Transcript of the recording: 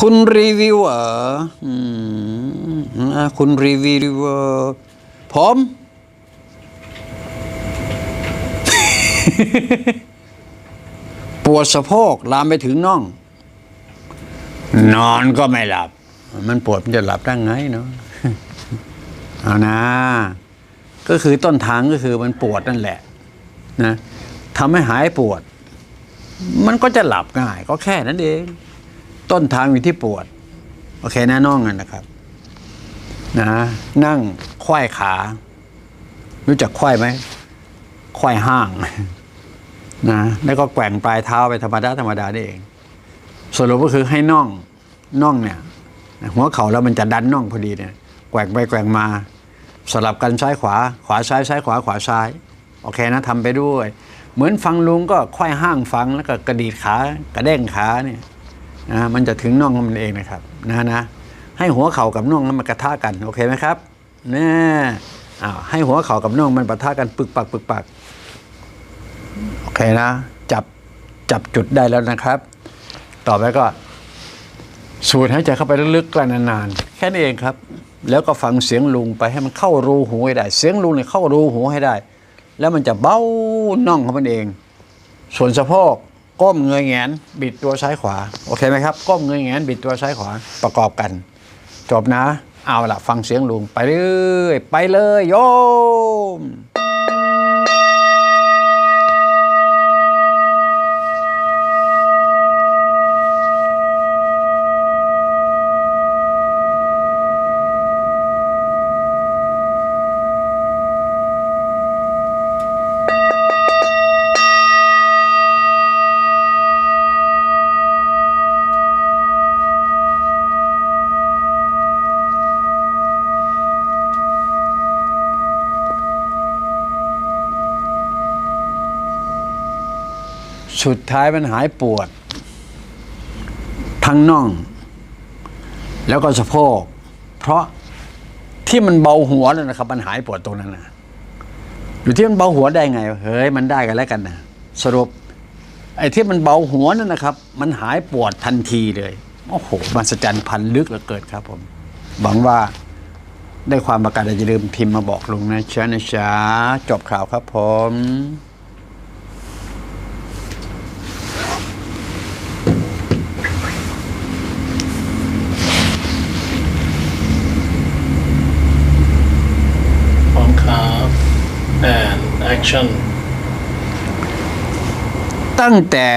คุณรีวิวเหรออืมอะคุณรีวิวเอ่อผมปวดสะโพกลามไปถึงน่อง นอนก็ไม่หลับ มันปวดมันจะหลับได้ไงเนาะเอานะ ก็คือต้นทางก็คือมันปวดนั่นแหละนะทำให้หายปวด มันก็จะหลับง่าย ก็แค่นั้นเอง ต้นทางอยู่ที่ปวด โอเคนะน้องกันนะครับ นะ นั่งไขว้ขา รู้จักไขว้ไหมไขว้ห้างนะแล้วก็แกว่งปลายเท้าไปธรรมดาธรรมดานี่เองสรุปก็คือให้น่องน่องเนี่ยหัวเข่าแล้วมันจะดันน่องพอดีเนี่ยแกว่งไปแกว่งมา สลับกันซ้ายขวา ขวาซ้ายซ้ายขวาขวาซ้ายโอเคนะทำไปด้วย เหมือนฟังลุงก็ค่อยห้างฟังแล้วก็กระดีดขากระเด้งขาเนี่ย นะมันจะถึงน่องของมันเองนะครับนะนะให้หัวเข่ากับน่องนั้นมันกระทะกันโอเคไหมครับเนี่ยอ้าวให้หัวเข่ากับน่องมันปะทะกันปึกปักปึกปักโอเคนะจับจับจุดได้แล้วนะครับ ต่อไปก็ สูดหายใจเข้าไปลึกๆกลั้นนานๆแค่นี้เองครับ แล้วก็ฟังเสียงลุงไปให้มันเข้ารูหูให้ได้ เสียงลุงเนี่ยเข้ารูหูให้ได้ แล้วมันจะเบ้าน่องของมันเอง ส่วนสะโพก ก้มเงยแงนบิดตัวซ้ายขวา โอเคไหมครับ ก้มเงยแงนบิดตัวซ้ายขวาประกอบกัน จบนะ เอาละฟังเสียงลุง ไปเรื่อยไปเลยโยม สุดท้ายมันหายปวด ทั้งน่อง แล้วก็สะโพก เพราะที่มันเบาหัวนั่นนะครับ มันหายปวดตรงนั้นนะอยู่ที่มันเบาหัวได้ไง เฮ้ยมันได้กันแล้วกันนะสรุป ไอ้ที่มันเบาหัวนั่นนะครับ มันหายปวดทันทีเลยโอ้โหมันสจันพันลึกเหลือเกินครับผมหวังว่าได้ความประกาศอย่าลืมพิมพ์มาบอกลุงนะจ๊ะนะจ๊ะจบข่าวครับผม พร้อมครับ and action ตั้งแต่